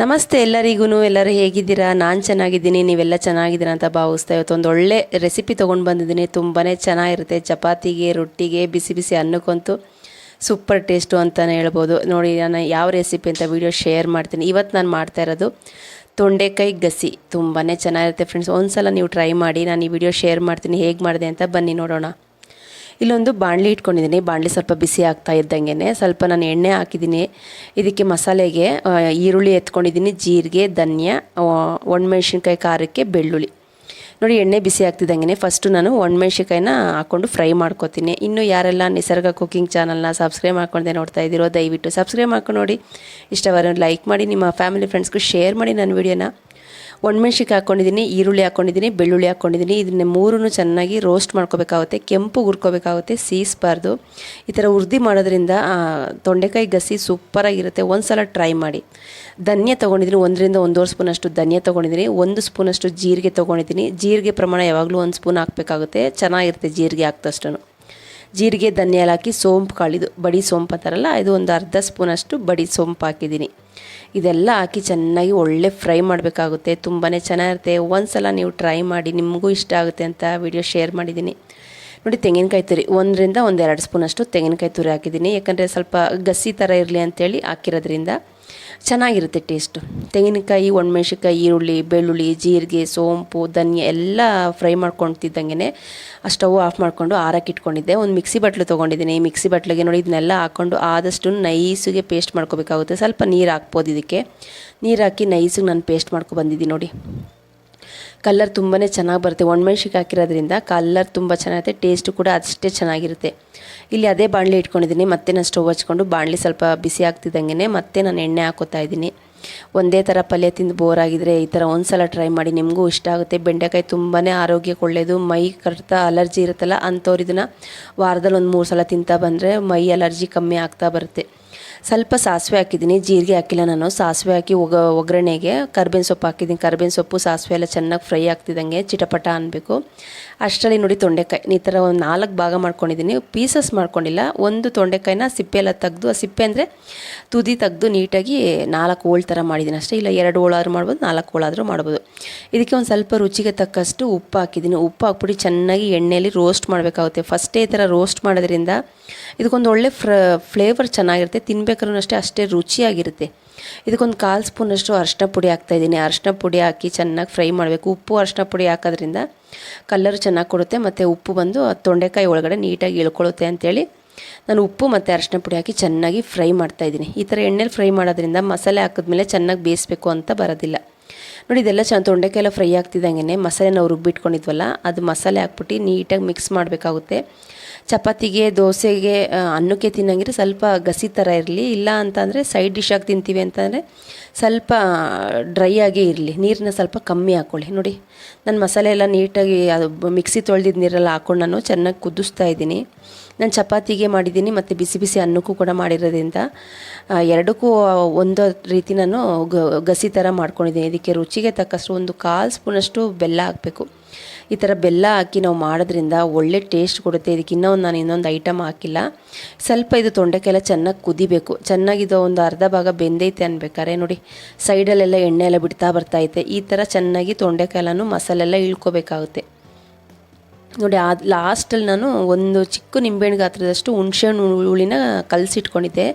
ನಮಸ್ತೆ ಎಲ್ಲರಿಗೂ ಎಲ್ಲರೂ ಹೇಗಿದ್ದೀರಾ? ನಾನು ಚೆನ್ನಾಗಿದ್ದೀನಿ, ನೀವೆಲ್ಲ ಚೆನ್ನಾಗಿದ್ದೀರಾ ಅಂತ ಭಾವಿಸ್ತಾ ಇವತ್ತು ಒಂದು ಒಳ್ಳೆ ರೆಸಿಪಿ ತೊಗೊಂಡು ಬಂದಿದ್ದೀನಿ. ತುಂಬಾ ಚೆನ್ನಾಗಿರುತ್ತೆ. ಚಪಾತಿಗೆ, ರೊಟ್ಟಿಗೆ, ಬಿಸಿ ಬಿಸಿ ಅನ್ನಕ್ಕಂತೂ ಸೂಪರ್ ಟೇಸ್ಟು ಅಂತಲೇ ಹೇಳ್ಬೋದು. ನೋಡಿ, ನಾನು ಯಾವ ರೆಸಿಪಿ ಅಂತ ವೀಡಿಯೋ ಶೇರ್ ಮಾಡ್ತೀನಿ. ಇವತ್ತು ನಾನು ಮಾಡ್ತಾ ಇರೋದು ತೊಂಡೆಕಾಯಿ ಗಸಿ. ತುಂಬಾ ಚೆನ್ನಾಗಿರುತ್ತೆ ಫ್ರೆಂಡ್ಸ್ ಒಂದು ಸಲ ನೀವು ಟ್ರೈ ಮಾಡಿ, ನಾನು ಈ ವಿಡಿಯೋ ಶೇರ್ ಮಾಡ್ತೀನಿ. ಹೇಗೆ ಮಾಡಿದೆ ಅಂತ ಬನ್ನಿ ನೋಡೋಣ. ಇಲ್ಲೊಂದು ಬಾಣಲಿ ಇಟ್ಕೊಂಡಿದ್ದೀನಿ. ಬಾಣಲಿ ಸ್ವಲ್ಪ ಬಿಸಿ ಆಗ್ತಾ ಇದ್ದಂಗೆ ಸ್ವಲ್ಪ ನಾನು ಎಣ್ಣೆ ಹಾಕಿದ್ದೀನಿ. ಇದಕ್ಕೆ ಮಸಾಲೆಗೆ ಈರುಳ್ಳಿ ಎತ್ಕೊಂಡಿದ್ದೀನಿ. ಜೀರಿಗೆ, ಧನ್ಯ ಒಣಮೆಣ್ಸಿನ್ಕಾಯಿ, ಖಾರಕ್ಕೆ ಬೆಳ್ಳುಳ್ಳಿ. ನೋಡಿ, ಎಣ್ಣೆ ಬಿಸಿ ಆಗ್ತಿದ್ದಂಗೆ ಫಸ್ಟು ನಾನು ಒಣಮೆಣ್ಸಿನ್ಕಾಯಿನ ಹಾಕ್ಕೊಂಡು ಫ್ರೈ ಮಾಡ್ಕೊತೀನಿ. ಇನ್ನು ಯಾರೆಲ್ಲ ನಿಸರ್ಗ ಕುಕ್ಕಿಂಗ್ ಚಾನಲ್ನ ಸಬ್ಸ್ಕ್ರೈಬ್ ಮಾಡ್ಕೊಂಡೆ ನೋಡ್ತಾ ಇದ್ದೀರೋ, ದಯವಿಟ್ಟು ಸಬ್ಸ್ಕ್ರೈಬ್ ಮಾಡ್ಕೊಂಡು ನೋಡಿ. ಇಷ್ಟವಾದ ಲೈಕ್ ಮಾಡಿ, ನಿಮ್ಮ ಫ್ಯಾಮಿಲಿ ಫ್ರೆಂಡ್ಸ್ಗೂ ಶೇರ್ ಮಾಡಿ ನನ್ನ ವಿಡಿಯೋನ. ಒಣಮೆಣ್ಸಿನ್ಕಾಯಿ ಹಾಕ್ಕೊಂಡಿದ್ದೀನಿ ಈರುಳ್ಳಿ ಹಾಕ್ಕೊಂಡಿದ್ದೀನಿ ಬೆಳ್ಳುಳ್ಳಿ ಹಾಕ್ಕೊಂಡಿದ್ದೀನಿ ಇದನ್ನ ಮೂರನ್ನು ಚೆನ್ನಾಗಿ ರೋಸ್ಟ್ ಮಾಡ್ಕೋಬೇಕಾಗುತ್ತೆ. ಕೆಂಪು ಹುರ್ಕೋಬೇಕಾಗುತ್ತೆ, ಸೀಸ್ಬಾರ್ದು. ಈ ಥರ ಉರ್ದಿ ಮಾಡೋದ್ರಿಂದ ತೊಂಡೆಕಾಯಿ ಗಸಿ ಸೂಪರಾಗಿರುತ್ತೆ. ಒಂದು ಸಲ ಟ್ರೈ ಮಾಡಿ. ಧನ್ಯ ತೊಗೊಂಡಿದ್ದೀನಿ ಒಂದರಿಂದ ಒಂದೂವರೆ ಸ್ಪೂನಷ್ಟು ಧನ್ಯ ತೊಗೊಂಡಿದ್ದೀನಿ ಒಂದು ಸ್ಪೂನಷ್ಟು ಜೀರಿಗೆ ತೊಗೊಂಡಿದ್ದೀನಿ ಜೀರಿಗೆ ಪ್ರಮಾಣ ಯಾವಾಗಲೂ ಒಂದು ಸ್ಪೂನ್ ಹಾಕಬೇಕಾಗುತ್ತೆ. ಚೆನ್ನಾಗಿರುತ್ತೆ ಜೀರಿಗೆ ಹಾಕ್ದಷ್ಟು ಜೀರಿಗೆ ಧನಿಯಾಲ ಹಾಕಿ ಸೋಂಪು ಕಾಳಿದು ಬಡಿ ಸೋಂಪು ಅಂತಾರಲ್ಲ, ಇದು ಒಂದು ಅರ್ಧ ಸ್ಪೂನಷ್ಟು ಬಡಿ ಸೋಂಪು ಹಾಕಿದ್ದೀನಿ. ಇದೆಲ್ಲ ಹಾಕಿ ಚೆನ್ನಾಗಿ ಒಳ್ಳೆ ಫ್ರೈ ಮಾಡಬೇಕಾಗುತ್ತೆ. ತುಂಬಾ ಚೆನ್ನಾಗಿರುತ್ತೆ. ಒಂದು ಸಲ ನೀವು ಟ್ರೈ ಮಾಡಿ, ನಿಮಗೂ ಇಷ್ಟ ಆಗುತ್ತೆ ಅಂತ ವಿಡಿಯೋ ಶೇರ್ ಮಾಡಿದ್ದೀನಿ. ನೋಡಿ, ತೆಂಗಿನಕಾಯಿ ತುರಿ. ಒಂದರಿಂದ ಒಂದೆರಡು ಸ್ಪೂನಷ್ಟು ತೆಂಗಿನಕಾಯಿ ತುರಿ ಹಾಕಿದ್ದೀನಿ. ಯಾಕಂದರೆ ಸ್ವಲ್ಪ ಗಸಿ ಥರ ಇರಲಿ ಅಂತೇಳಿ ಹಾಕಿರೋದ್ರಿಂದ ಚೆನ್ನಾಗಿರುತ್ತೆ ಟೇಸ್ಟು. ತೆಂಗಿನಕಾಯಿ, ಒಣಮೆಣ್ಸಿನ್ಕಾಯಿ, ಈರುಳ್ಳಿ, ಬೆಳ್ಳುಳ್ಳಿ, ಜೀರಿಗೆ, ಸೋಂಪು, ಧನ್ಯ ಎಲ್ಲ ಫ್ರೈ ಮಾಡ್ಕೊತಿದ್ದಂಗೆ ಆ ಸ್ಟವ್ ಆಫ್ ಮಾಡಿಕೊಂಡು ಆರಕ್ಕೆ ಇಟ್ಕೊಂಡಿದ್ದೆ. ಒಂದು ಮಿಕ್ಸಿ ಬಟ್ಲು ತೊಗೊಂಡಿದ್ದೀನಿ. ಮಿಕ್ಸಿ ಬಟ್ಲಿಗೆ ನೋಡಿ, ಇದನ್ನೆಲ್ಲ ಹಾಕ್ಕೊಂಡು ಆದಷ್ಟು ನೈಸಿಗೆ ಪೇಸ್ಟ್ ಮಾಡ್ಕೋಬೇಕಾಗುತ್ತೆ. ಸ್ವಲ್ಪ ನೀರು ಹಾಕ್ಬೋದು ಇದಕ್ಕೆ. ನೀರು ಹಾಕಿ ನೈಸಿಗೆ ನಾನು ಪೇಸ್ಟ್ ಮಾಡ್ಕೊ ಬಂದಿದ್ದೀನಿ ನೋಡಿ. ಕಲ್ಲರ್ ತುಂಬಾ ಚೆನ್ನಾಗಿ ಬರುತ್ತೆ. ಒಣಮೆಣ್ಸಿಗೆ ಹಾಕಿರೋದ್ರಿಂದ ಕಲ್ಲರ್ ತುಂಬ ಚೆನ್ನಾಗಿರುತ್ತೆ ಟೇಸ್ಟು ಕೂಡ ಅಷ್ಟೇ ಚೆನ್ನಾಗಿರುತ್ತೆ. ಇಲ್ಲಿ ಅದೇ ಬಾಣಲೆ ಇಟ್ಕೊಂಡಿದ್ದೀನಿ. ಮತ್ತೆ ನಾನು ಸ್ಟವ್ ಹಚ್ಕೊಂಡು ಬಾಣಲೆ ಸ್ವಲ್ಪ ಬಿಸಿ ಆಗ್ತಿದ್ದಂಗೆ ಮತ್ತೆ ನಾನು ಎಣ್ಣೆ ಹಾಕೋತಾ ಇದ್ದೀನಿ. ಒಂದೇ ಥರ ಪಲ್ಯ ತಿಂದು ಬೋರ್ ಆಗಿದ್ರೆ ಈ ಥರ ಒಂದು ಸಲ ಟ್ರೈ ಮಾಡಿ ನಿಮಗೂ ಇಷ್ಟ ಆಗುತ್ತೆ. ಬೆಂಡೆಕಾಯಿ ತುಂಬಾ ಆರೋಗ್ಯಕ್ಕೆ ಒಳ್ಳೆಯದು ಮೈ ಕಟ್ತಾ ಅಲರ್ಜಿ ಇರುತ್ತಲ್ಲ, ಅಂಥವ್ರು ಇದನ್ನು ವಾರದಲ್ಲಿ ಒಂದು ಮೂರು ಸಲ ತಿಂತಾ ಬಂದರೆ ಮೈ ಅಲರ್ಜಿ ಕಮ್ಮಿ ಆಗ್ತಾ ಬರುತ್ತೆ. ಸ್ವಲ್ಪ ಸಾಸಿವೆ ಹಾಕಿದ್ದೀನಿ, ಜೀರಿಗೆ ಹಾಕಿಲ್ಲ ನಾನು. ಸಾಸಿವೆ ಹಾಕಿ ಒಗ, ಒಗ್ಗರಣೆಗೆ ಕರ್ಬೇವಿನ ಸೊಪ್ಪು ಹಾಕಿದ್ದೀನಿ. ಕರ್ಬೇವಿನ ಸೊಪ್ಪು, ಸಾಸಿವೆ ಎಲ್ಲ ಚೆನ್ನಾಗಿ ಫ್ರೈ ಆಗ್ತಿದ್ದಂಗೆ ಚಿಟಪಟ ಅನ್ಬೇಕು. ಅಷ್ಟರಲ್ಲಿ ನೋಡಿ ತೊಂಡೆಕಾಯಿ. ಈ ಥರ ಒಂದು ನಾಲ್ಕು ಭಾಗ ಮಾಡ್ಕೊಂಡಿದ್ದೀನಿ. ಪೀಸಸ್ ಮಾಡ್ಕೊಂಡಿಲ್ಲ, ಒಂದು ತೊಂಡೆಕಾಯಿನ ಸಿಪ್ಪೆ ಎಲ್ಲ ತೆಗೆದು, ಆ ಸಿಪ್ಪೆ ಅಂದರೆ ತುದಿ ತೆಗೆದು ನೀಟಾಗಿ ನಾಲ್ಕು ಹೋಳು ಥರ ಮಾಡಿದ್ದೀನಿ ಅಷ್ಟೇ. ಇಲ್ಲ, ಎರಡು ಹೋಳಾದ್ರೂ ಮಾಡ್ಬೋದು, ನಾಲ್ಕು ಹೋಳಾದರೂ ಮಾಡ್ಬೋದು. ಇದಕ್ಕೆ ಒಂದು ಸ್ವಲ್ಪ ರುಚಿಗೆ ತಕ್ಕಷ್ಟು ಉಪ್ಪು ಹಾಕಿದ್ದೀನಿ. ಉಪ್ಪು ಹಾಕ್ಬಿಟ್ಟು ಚೆನ್ನಾಗಿ ಎಣ್ಣೆಯಲ್ಲಿ ರೋಸ್ಟ್ ಮಾಡಬೇಕಾಗುತ್ತೆ. ಫಸ್ಟೇ ಈ ಥರ ರೋಸ್ಟ್ ಮಾಡೋದ್ರಿಂದ ಇದಕ್ಕೊಂದು ಒಳ್ಳೆ ಫ್ಲೇವರ್ ಚೆನ್ನಾಗಿರುತ್ತೆ. ತಿನ್ಬೇಕಾದ್ರೂ ಅಷ್ಟೇ ಅಷ್ಟೇ ರುಚಿಯಾಗಿರುತ್ತೆ. ಇದಕ್ಕೊಂದು ಕಾಲು ಸ್ಪೂನಷ್ಟು ಅರಶಿನ ಪುಡಿ ಹಾಕ್ತಾಯಿದ್ದೀನಿ ಅರಶಿನ ಪುಡಿ ಹಾಕಿ ಚೆನ್ನಾಗಿ ಫ್ರೈ ಮಾಡಬೇಕು. ಉಪ್ಪು ಅರಶಿನ ಪುಡಿ ಹಾಕೋದ್ರಿಂದ ಕಲ್ಲರ್ ಚೆನ್ನಾಗಿ ಕೊಡುತ್ತೆ, ಮತ್ತು ಉಪ್ಪು ಬಂದು ತೊಂಡೆಕಾಯಿ ಒಳಗಡೆ ನೀಟಾಗಿ ಇಳ್ಕೊಳ್ಳುತ್ತೆ ಅಂತೇಳಿ ನಾನು ಉಪ್ಪು ಮತ್ತು ಅರಶಿನ ಪುಡಿ ಹಾಕಿ ಚೆನ್ನಾಗಿ ಫ್ರೈ ಮಾಡ್ತಾಯಿದ್ದೀನಿ ಈ ಥರ ಎಣ್ಣೆಲಿ ಫ್ರೈ ಮಾಡೋದ್ರಿಂದ ಮಸಾಲೆ ಹಾಕಿದ್ಮೇಲೆ ಚೆನ್ನಾಗಿ ಬೇಯಿಸ್ಬೇಕು ಅಂತ ಬರೋದಿಲ್ಲ. ನೋಡಿ, ಇದೆಲ್ಲ ಚೆನ್ನ ತೊಂಡೆಕಾಯಿ ಫ್ರೈ ಆಗ್ತಿದ್ದಂಗೆ ಮಸಾಲೆ ನಾವು ರುಬ್ಬಿಟ್ಕೊಂಡಿದ್ವಲ್ಲ, ಅದು ಮಸಾಲೆ ಹಾಕ್ಬಿಟ್ಟು ನೀಟಾಗಿ ಮಿಕ್ಸ್ ಮಾಡಬೇಕಾಗುತ್ತೆ. ಚಪಾತಿಗೆ, ದೋಸೆಗೆ ಅನ್ನಕ್ಕೆ ತಿನ್ನಂಗಿದ್ರೆ ಸ್ವಲ್ಪ ಗಸಿ ಥರ ಇರಲಿ. ಇಲ್ಲ ಅಂತಂದರೆ ಸೈಡ್ ಡಿಶ್ ಆಗಿ ತಿಂತೀವಿ ಅಂತಂದರೆ ಸ್ವಲ್ಪ ಡ್ರೈ ಆಗಿ ಇರಲಿ. ನೀರನ್ನ ಸ್ವಲ್ಪ ಕಮ್ಮಿ ಹಾಕ್ಕೊಳ್ಳಿ ನೋಡಿ, ನಾನು ಮಸಾಲೆ ಎಲ್ಲ ನೀಟಾಗಿ ಅದು ಮಿಕ್ಸಿ ತೊಳೆದಿದ್ದ ನೀರೆಲ್ಲ ಹಾಕ್ಕೊಂಡು ನಾನು ಚೆನ್ನಾಗಿ ಕುದಿಸ್ತಾ ಇದ್ದೀನಿ. ನಾನು ಚಪಾತಿಗೆ ಮಾಡಿದ್ದೀನಿ ಮತ್ತು ಬಿಸಿ ಬಿಸಿ ಅನ್ನಕ್ಕೂ ಕೂಡ ಮಾಡಿರೋದ್ರಿಂದ ಎರಡಕ್ಕೂ ಒಂದು ರೀತಿ ನಾನು ಗಸಿ ಥರ ಮಾಡ್ಕೊಂಡಿದ್ದೀನಿ. ಇದಕ್ಕೆ ರುಚಿಗೆ ತಕ್ಕಷ್ಟು ಒಂದು ಕಾಲು ಸ್ಪೂನಷ್ಟು ಬೆಲ್ಲ ಹಾಕಬೇಕು. ಈ ಥರ ಬೆಲ್ಲ ಹಾಕಿ ನಾವು ಮಾಡೋದ್ರಿಂದ ಒಳ್ಳೆ ಟೇಸ್ಟ್ ಕೊಡುತ್ತೆ. ಇದಕ್ಕೆ ಇನ್ನೂ ನಾನು ಇನ್ನೊಂದು ಐಟಮ್ ಹಾಕಿಲ್ಲ. ಸ್ವಲ್ಪ ಇದು ತೊಂಡೆಕಾಯಿ ಎಲ್ಲ ಚೆನ್ನಾಗಿ ಕುದಿಬೇಕು. ಚೆನ್ನಾಗಿದು ಒಂದು ಅರ್ಧ ಭಾಗ ಬೆಂದೈತೆ ಅನ್ಬೇಕಾರೆ ನೋಡಿ, ಸೈಡಲ್ಲೆಲ್ಲ ಎಣ್ಣೆ ಎಲ್ಲ ಬಿಡ್ತಾ ಬರ್ತೈತೆ ಈ ಥರ ಚೆನ್ನಾಗಿ ತೊಂಡೆಕಾಯೆಲ್ಲನೂ ಮಸಾಲೆಲ್ಲ ಇಳ್ಕೋಬೇಕಾಗುತ್ತೆ. ನೋಡಿ ಅದು ಲಾಸ್ಟಲ್ಲಿ ನಾನು ಒಂದು ಚಿಕ್ಕ ನಿಂಬೆಹಣ್ಣು ಗಾತ್ರದಷ್ಟು ಹುಣಸೆಹಣ್ಣು ಹುಳಿನ ಕಲಸಿಟ್ಕೊಂಡಿದ್ದೆ.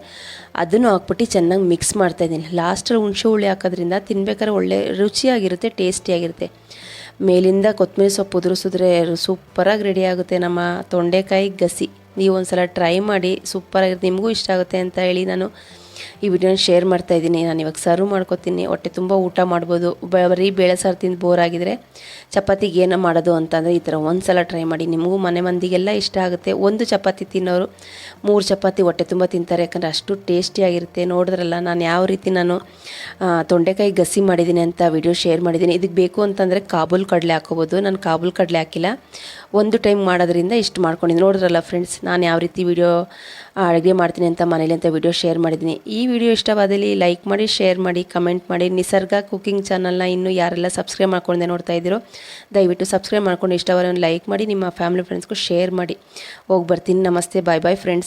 ಅದನ್ನು ಹಾಕ್ಬಿಟ್ಟು ಚೆನ್ನಾಗಿ ಮಿಕ್ಸ್ ಮಾಡ್ತಾಯಿದ್ದೀನಿ ಲಾಸ್ಟಲ್ಲಿ ಹುಣಸೆ ಹುಳಿ ಹಾಕೋದ್ರಿಂದ ತಿನ್ಬೇಕಾದ್ರೆ ಒಳ್ಳೆ ರುಚಿಯಾಗಿರುತ್ತೆ ಟೇಸ್ಟಿಯಾಗಿರುತ್ತೆ ಮೇಲಿಂದ ಕೊತ್ತಂಬರಿ ಸೊಪ್ಪು ಉದುರಿಸಿದ್ರೆ ಸೂಪರಾಗಿ ರೆಡಿ ಆಗುತ್ತೆ ನಮ್ಮ ತೊಂಡೆಕಾಯಿ ಗಸಿ. ನೀವು ಒಂದ್ಸಲ ಟ್ರೈ ಮಾಡಿ ಸೂಪರಾಗಿರುತ್ತೆ. ನಿಮಗೂ ಇಷ್ಟ ಆಗುತ್ತೆ ಅಂತ ಹೇಳಿ ನಾನು ಈ ವಿಡಿಯೋನ ಶೇರ್ ಮಾಡ್ತಾ ಇದ್ದೀನಿ. ನಾನು ಇವಾಗ ಸರ್ವ್ ಮಾಡ್ಕೊತೀನಿ. ಹೊಟ್ಟೆ ತುಂಬ ಊಟ ಮಾಡ್ಬೋದು. ಬರೀ ಬೇಳೆ ಸಾರು ತಿಂದು ಬೋರ್ ಆಗಿದ್ರೆ ಚಪಾತಿಗೆ ಏನೋ ಮಾಡೋದು ಅಂತಂದರೆ ಈ ಥರ ಒಂದು ಸಲ ಟ್ರೈ ಮಾಡಿ. ನಿಮಗೂ ಮನೆ ಮಂದಿಗೆಲ್ಲ ಇಷ್ಟ ಆಗುತ್ತೆ. ಒಂದು ಚಪಾತಿ ತಿನ್ನೋರು ಮೂರು ಚಪಾತಿ ಹೊಟ್ಟೆ ತುಂಬ ತಿಂತಾರೆ. ಯಾಕಂದರೆ ಅಷ್ಟು ಟೇಸ್ಟಿಯಾಗಿರುತ್ತೆ ನೋಡಿದ್ರಲ್ಲ, ನಾನು ಯಾವ ರೀತಿ ನಾನು ತೊಂಡೆಕಾಯಿ ಗಸಿ ಮಾಡಿದ್ದೀನಿ ಅಂತ ವಿಡಿಯೋ ಶೇರ್ ಮಾಡಿದ್ದೀನಿ. ಇದಕ್ಕೆ ಬೇಕು ಅಂತಂದರೆ ಕಾಬೂಲ್ ಕಡಲೆ ಹಾಕೋಬೋದು ನಾನು ಕಾಬೂಲ್ ಕಡಲೆ ಹಾಕಿಲ್ಲ. ಒಂದು ಟೈಮ್ ಮಾಡೋದ್ರಿಂದ ಇಷ್ಟು ಮಾಡ್ಕೊಂಡಿದ್ದೀನಿ. ನೋಡಿದ್ರಲ್ಲ ಫ್ರೆಂಡ್ಸ್ ನಾನು ಯಾವ ರೀತಿ ವಿಡಿಯೋ ಅಡುಗೆ ಮಾಡ್ತೀನಿ ಅಂತ ಮನೇಲಿ ಅಂತ ವಿಡಿಯೋ ಶೇರ್ ಮಾಡಿದ್ದೀನಿ. ಈ ವಿಡಿಯೋ ಇಷ್ಟವಾದಲ್ಲಿ ಲೈಕ್ ಮಾಡಿ, ಶೇರ್ ಮಾಡಿ, ಕಮೆಂಟ್ ಮಾಡಿ. ನಿಸರ್ಗ ಕುಕಿಂಗ್ ಚಾನಲ್ನ ಇನ್ನೂ ಯಾರೆಲ್ಲ ಸಬ್ಸ್ಕ್ರೈಬ್ ಮಾಡ್ಕೊಂಡೆ ನೋಡ್ತಾ ಇದ್ದೀರೋ, ದಯವಿಟ್ಟು ಸಬ್ಸ್ಕ್ರೈಬ್ ಮಾಡ್ಕೊಂಡು ಇಷ್ಟವಾದ ಲೈಕ್ ಮಾಡಿ, ನಿಮ್ಮ ಫ್ಯಾಮಿಲಿ ಫ್ರೆಂಡ್ಸ್ಗೂ ಶೇರ್ ಮಾಡಿ. ಹೋಗಿ ಬರ್ತೀನಿ. ನಮಸ್ತೆ. Bye bye, friends.